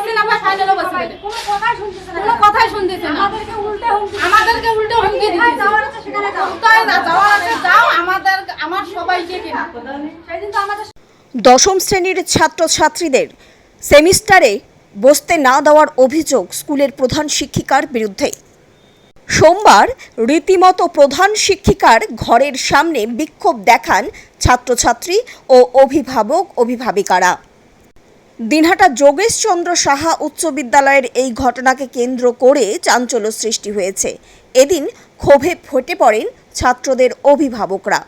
বসছে না ফাইনালও বসছে না। কোনো কথাই শুনতেছে না। কোনো কথাই শুনতেছে না। আমাদেরকে উল্টে হুমকি আমাদেরকে উল্টো হুমকি দিচ্ছে। যাওয়ার আছে সেখানে যাও। না যাওয়ার আছে যাও আমাদের আমার সবাইকে কিনা? সেদিন তো আমাদের দশম শ্রেণির ছাত্রছাত্রীদের সেমিস্টারে বসতে না দেওয়ার অভিযোগ স্কুলের প্রধান শিক্ষিকার বিরুদ্ধে। সোমবার রীতিমতো প্রধান শিক্ষিকার ঘরের সামনে বিক্ষোভ দেখান ছাত্রছাত্রী ও অভিভাবক অভিভাবিকারা দিনহাটা যোগেশচন্দ্র সাহা উচ্চ বিদ্যালয়ের এই ঘটনাকে কেন্দ্র করে চাঞ্চল্য সৃষ্টি হয়েছে। এদিন ক্ষোভে ফেটে পড়েন ছাত্রদের অভিভাবকরা।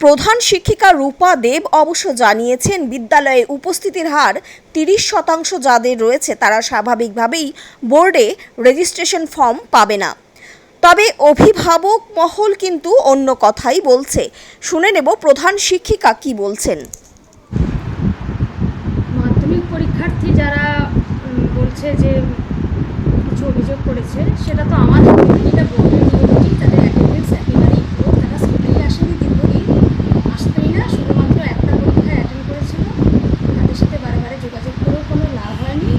প্রধান শিক্ষিকা রূপা দেব অবশ্য জানিয়েছেন, বিদ্যালয়ে উপস্থিতির হার তিরিশ শতাংশ যাদের রয়েছে তারা স্বাভাবিকভাবেই বোর্ডে রেজিস্ট্রেশন ফর্ম পাবে না। তবে অভিভাবক মহল কিন্তু অন্য কথাই বলছে। শুনে নেব প্রধান শিক্ষিকা কি বলছেন মাধ্যমিক পরীক্ষার্থী যারা উম, বলছে যে কিছু অভিযোগ করেছে সেটা তো আমাদের বোর্ডের নিয়মটি তাদের অ্যাটেন্ডেন্স একেবারেই পুরো তারা স্কুলেই আসেনি দীর্ঘদিন আসতেই না শুধুমাত্র একটা পরীক্ষায় অ্যাটেন্ড করেছিল তাদের সাথে বারে বারে যোগাযোগ করেও কোনো লাভ হয়নি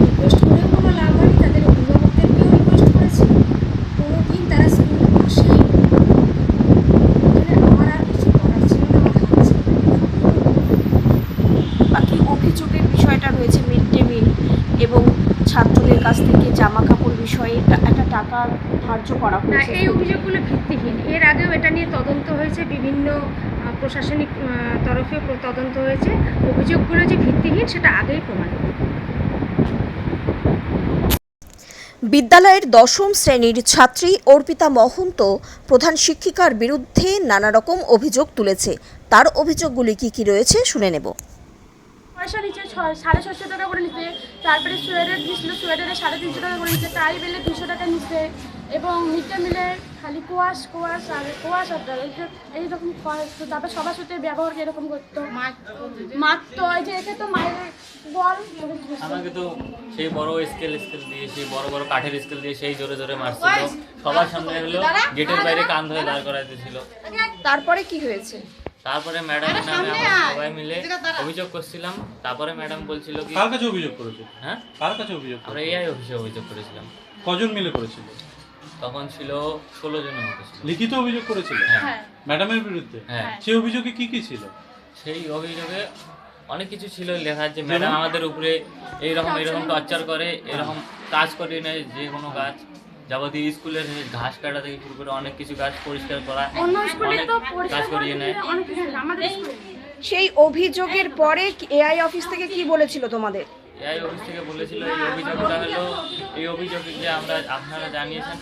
রিকোয়েস্ট করেও কোনো লাভ হয়নি তাদের অভিভাবকদেরকেও রিকোয়েস্ট করেছি কোনো দিন তারা স্কুল আসেই আমার আর কিছু করার ছিল না আমার হাত ছিল না। বাকি অভিযোগের বিষয়টা রয়েছে মিড ডে মিল এবং ছাত্রদের কাছ থেকে জামা কাপড় বিষয়ে একটা টাকা ধার্য করা না হয়েছে। এই অভিযোগগুলো ভিত্তিহীন। এর আগেও এটা নিয়ে তদন্ত হয়েছে বিভিন্ন প্রশাসনিক তরফে তদন্ত হয়েছে। অভিযোগগুলো যে ভিত্তিহীন সেটা আগেই প্রমাণিত। বিদ্যালয়ের দশম শ্রেণির ছাত্রী অর্পিতা মহন্ত প্রধান শিক্ষিকার বিরুদ্ধে নানা রকম অভিযোগ তুলেছে। তার অভিযোগগুলি কি কি রয়েছে শুনে নেব। পয়সা নিচ্ছে ছ- সাড়ে ছশো টাকা করে নিচ্ছে তারপরে সোয়েটার দিয়েছিল সোয়েটারে সাড়ে তিনশো টাকা করে নিচ্ছে টাই বেলে দুশো টাকা নিচ্ছে এবং মিড ডে মিলে খালি কোয়াশ কোয়াশ আর কোয়াশ আর এইরকম কোয়াশ, তো তারপরে সবার সাথে ব্যবহার এরকম করতো। মারতো এই যে একে তো মায়ের বল। আমাকে তো সেই বড় স্কেল স্কেল দিয়ে সেই বড় বড় কাঠের স্কেল দিয়ে সেই জোরে জোরে মারছিল। সবার সামনে হলো গেটের বাইরে কান ধরে দাঁড় করাইতেছিল। তারপরে কি হয়েছে? তারপরে ম্যাডাম নামে আমরা সবাই মিলে অভিযোগ করছিলাম। তারপরে ম্যাডাম বলছিল কি কার কাছে অভিযোগ করেছে? হ্যাঁ? কার কাছে অভিযোগ আমরা? এআই অফিসে অভিযোগ করেছিলাম। কজন মিলে করেছিল? তখন ছিল ষোলো জনের মতো ছিল। লিখিত অভিযোগ করেছিল? হ্যাঁ। ম্যাডামের বিরুদ্ধে? হ্যাঁ। সেই অভিযোগে কি কি ছিল? সেই অভিযোগে অনেক কিছু ছিল লেখা যে ম্যাডাম আমাদের উপরে এইরকম এরকম টর্চার করে এরকম কাজ করিয়ে নেয় যে কোনো কাজ। যাবতীয় স্কুলের ঘাস কাটা থেকে শুরু করে অনেক কিছু কাজ পরিষ্কার করা অন্য স্কুলে অনেক তো কাজ করিয়ে নেয়। আমাদের সেই অভিযোগের পরে এআই অফিস থেকে কি বলেছিল তোমাদের? এআই অফিস থেকে বলেছিল এই অভিযোগটা হলো এই অভিযোগ যে আমরা আপনারা জানিয়েছেন।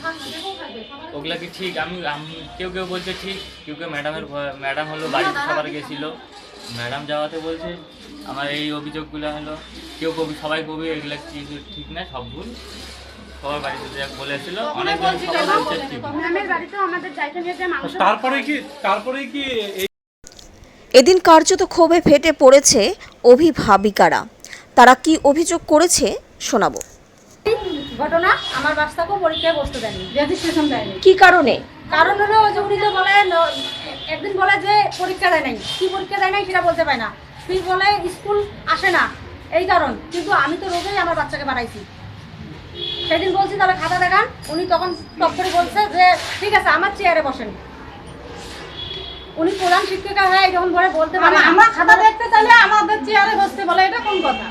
ওগুলা কি ঠিক? আমি কেউ কেউ বলছে ঠিক কেউ কেউ ম্যাডামের ম্যাডাম হলো বাড়িতে সবার গেছিল। ম্যাডাম যাওয়াতে বলছে আমার এই অভিযোগগুলো হলো কেউ কবি সবাই কবি এগুলা কিছু ঠিক না? সব ভুল? সবার বাড়িতে যা বলেছিল তারপরে কি তারপরে কি এদিন কার্যত ক্ষোভে ফেটে পড়েছে অভিভাবিকারা। তারা কি অভিযোগ করেছে শোনাবো। ঘটনা আমার বাচ্চাকেও পরীক্ষায় বসতে দেয়নি রেজিস্ট্রেশন দেয়নি। কি কারণে? কারণ হলো ওই যে উনি যে বলে একদিন বলে যে পরীক্ষা দেয় নাই। কি পরীক্ষা দেয় নাই সেটা বলতে পারে না। তুই বলে স্কুল আসে না। এই কারণ। কিন্তু আমি তো রোজই আমার বাচ্চাকে বাড়াইছি। সেদিন বলছি তাহলে খাতা দেখান। উনি তখন টপ করে বলছে যে ঠিক আছে আমার চেয়ারে বসেন। উনি প্রধান শিক্ষিকা হয়ে এরকম করে বলতে পারে আমরা খাতা দেখতে চাইলে আমাদের চেয়ারে বসতে বলে এটা কোন কথা?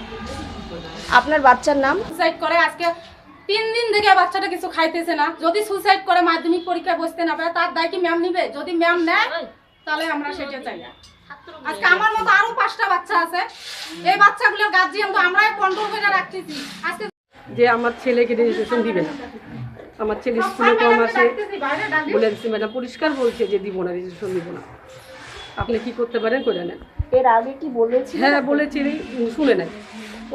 আপনার বাচ্চার নাম? সুসাইড করে আজকে। তিন দিন থেকে বাচ্চাটা কিছু খাইতেছে না। যদি সুসাইড করে মাধ্যমিক পরীক্ষায় বসতে না পারে তার দায় কি ম্যাম নিবে? যদি ম্যাম নেয় তাহলে আমরা সেটা চাই। আজকে আমার মতো আরও পাঁচটা বাচ্চা আছে। এই বাচ্চাগুলোর গার্জিয়ান তো আমরাই কন্ট্রোল করে রাখতেছি। আজকে যে আমার ছেলেকে রেজিস্ট্রেশন দিবে না। আমার ছেলে স্কুলে কম আসে বলে দিচ্ছে ম্যাডাম পরিষ্কার বলছে যে দিব না রেজিস্ট্রেশন দিব না। আপনি কি করতে পারেন করে নেন। এর আগে কি বলেছি হ্যাঁ বলেছি রে, শুনে নেন।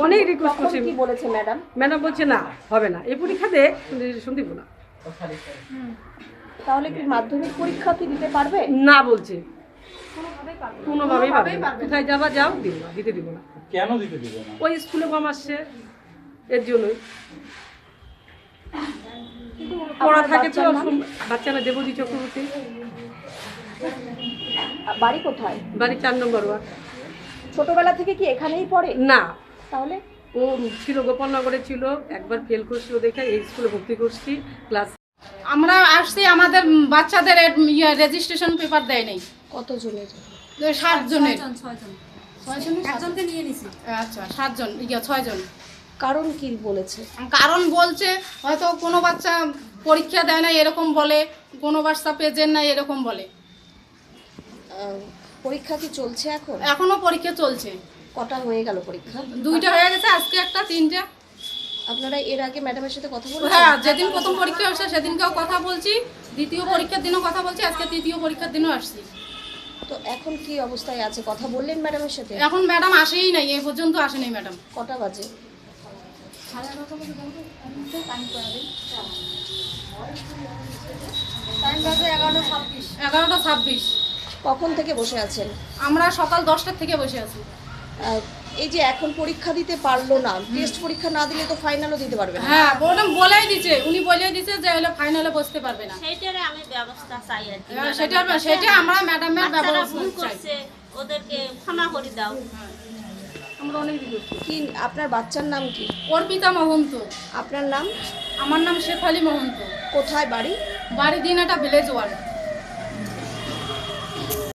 অনেক রিকোয়েস্ট করছি। কি বলেছে ম্যাডাম ম্যাডাম বলছে না হবে না। এই পরীক্ষা দে রেজিস্ট্রেশন দিব না। তাহলে কি মাধ্যমিক পরীক্ষা কি দিতে পারবে? না বলছে। কোনোভাবেই পাবে না। কোথায় যাবা যাও দিব না দিতে দিব না। কেন দিতে দিবে না? ওই স্কুলে কম আসছে। এর জন্যই। পড়া থাকে তো বাচ্চারা দেবজি চক্রবর্তী। বাড়ি কোথায়? বাড়ি চার নম্বর ওয়ার্ড। ছোটবেলা থেকে কি এখানেই পড়ে? না। তাহলে? ও ছিল গোপালনগরে ছিল একবার ফেল করছিল দেখে এই স্কুলে ভর্তি করছি ক্লাস আমরা আসছি আমাদের বাচ্চাদের রেজিস্ট্রেশন পেপার দেয় নাই। ষাট জনের ছয়জন ছয়জন। ছয় জন একজনকে নিয়ে নিছি। আচ্ছা সাতজন ইয়া ছয়জন। কারণ কি বলেছে? কারণ বলছে হয়তো কোনো বাচ্চা পরীক্ষা দেয় না এরকম বলে কোনো বাচ্চা পেজেন নাই এরকম বলে। পরীক্ষা কি চলছে এখন? এখনও পরীক্ষা চলছে। কটা হয়ে গেল পরীক্ষা? দুইটা হয়ে গেছে আজকে একটা তিনটা। আপনারা এর আগে ম্যাডামের সাথে কথা বলেছেন? হ্যাঁ যেদিন প্রথম পরীক্ষা হচ্ছে সেদিনকেও কথা বলছি। দ্বিতীয় পরীক্ষার দিনও কথা বলছি আজকে তৃতীয় পরীক্ষার দিনও আসছি। তো এখন কি অবস্থায় আছে? কথা বললেন ম্যাডামের সাথে? এখন ম্যাডাম আসেই নাই এ পর্যন্ত আসেনি ম্যাডাম। কটা বাজে? টাইম বাজে এগারোটা ছাব্বিশ। এগারোটা ছাব্বিশ। কখন থেকে বসে আছেন? আমরা সকাল দশটার থেকে বসে আছি। এই যে এখন পরীক্ষা দিতে পারল না টেস্ট পরীক্ষা না দিলে তো ফাইনালও দিতে পারবে না। হ্যাঁ ম্যাডাম বলেই দিছে উনি বলেই দিছে যে হলো ফাইনালে বসতে পারবে না। সেইটারে আমি ব্যবস্থা চাই আর কি। সেটা সেটা আমরা ম্যাডামের ব্যবস্থা ভুল করছে ওদেরকে ক্ষমা করে দাও। আমরা অনেক দিন কি আপনার বাচ্চার নাম কি? অর্পিতা মহন্ত। আপনার নাম? আমার নাম শেফালি মহন্ত। কোথায় বাড়ি? বাড়ি দিনাটা একটা ভিলেজ ওয়ার্ড।